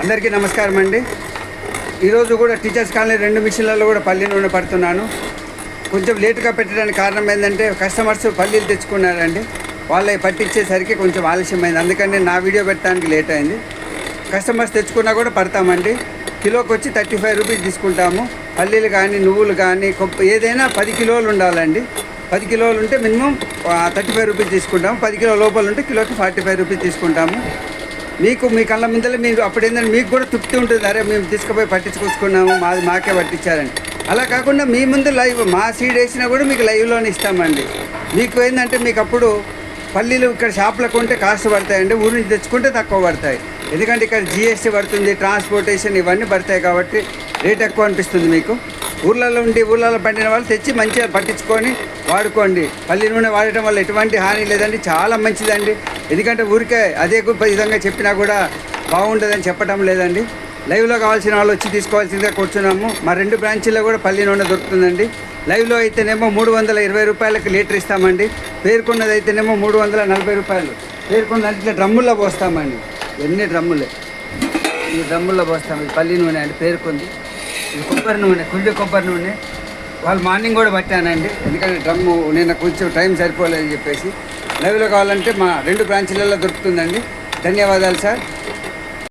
అందరికీ నమస్కారం అండి. ఈరోజు కూడా టీచర్స్ కాలనీ రెండు మిషన్లలో కూడా పల్లి నూనె పడుతున్నాను. కొంచెం లేటుగా పెట్టడానికి కారణం ఏంటంటే కస్టమర్స్ పల్లీలు తెచ్చుకున్నారండి. వాళ్ళవి పట్టించేసరికి కొంచెం ఆలస్యమైంది అందుకని నా వీడియో పెట్టడానికి లేట్ అయింది. కస్టమర్స్ తెచ్చుకున్నా కూడా పడతామండి. కిలోకి వచ్చి థర్టీ ఫైవ్ రూపీస్ తీసుకుంటాము. పల్లీలు కానీ నువ్వులు కానీ కొప్ప ఏదైనా పది కిలోలు ఉండాలండి. పది కిలోలు ఉంటే మినిమం థర్టీ ఫైవ్ రూపీస్ తీసుకుంటాము. పది కిలో లోపల ఉంటే కిలోకి ఫార్టీ ఫైవ్ రూపీస్ తీసుకుంటాము. మీకు మీ కళ్ళ ముందర మీరు అప్పుడు ఏంటంటే మీకు కూడా తృప్తి ఉంటుంది. అరే మేము తీసుకుపోయి పట్టించుకొచ్చుకున్నాము మాది మాకే పట్టించారని. అలా కాకుండా మీ ముందు లైవ్ మా సీడ్ వేసినా కూడా మీకు లైవ్లోనే ఇస్తామండి. మీకు ఏంటంటే మీకు అప్పుడు పల్లీలు ఇక్కడ షాప్లో కొంటే కాస్ట్ పడతాయండి ఊరి నుంచి తెచ్చుకుంటే తక్కువ పడతాయి. ఎందుకంటే ఇక్కడ జిఎస్టీ పడుతుంది ట్రాన్స్పోర్టేషన్ ఇవన్నీ పడతాయి కాబట్టి రేట్ ఎక్కువ అనిపిస్తుంది మీకు? ఊర్లలో ఉండి ఊర్లలో పండిన వాళ్ళు తెచ్చి మంచిగా పట్టించుకొని వాడుకోండి. పల్లి నూనె వాడటం వల్ల ఎటువంటి హాని లేదండి. చాలా మంచిదండి. ఎందుకంటే ఊరికే అదే విధంగా చెప్పినా కూడా బాగుంటుందని చెప్పటం లేదండి. లైవ్లో కావాల్సిన వాళ్ళు వచ్చి తీసుకోవాల్సిందిగా కూర్చున్నాము. మా రెండు బ్రాంచీల్లో కూడా పల్లి నూనె దొరుకుతుందండి. లైవ్లో అయితేనేమో మూడు వందల ఇరవై రూపాయలకు లీటర్ ఇస్తామండి. పేర్కొన్నది అయితేనేమో మూడు వందల నలభై రూపాయలు. పేర్కొన్న ఇట్లా డ్రమ్ముల్లో పోస్తామండి. ఎన్ని డ్రమ్ములే. ఈ డ్రమ్ముల్లో పోస్తాం పల్లి నూనె అండి పేర్కొంది. కొబ్బరి నూనె కుండి కొబ్బరి నూనె. వాళ్ళు మార్నింగ్ కూడా పట్టానండి. ఎందుకంటే డ్రమ్ము నిన్న కొంచెం టైం సరిపోలేదని చెప్పేసి. లైవ్లో కావాలంటే మా రెండు బ్రాంచ్లలో దొరుకుతుందండి. ధన్యవాదాలు సార్.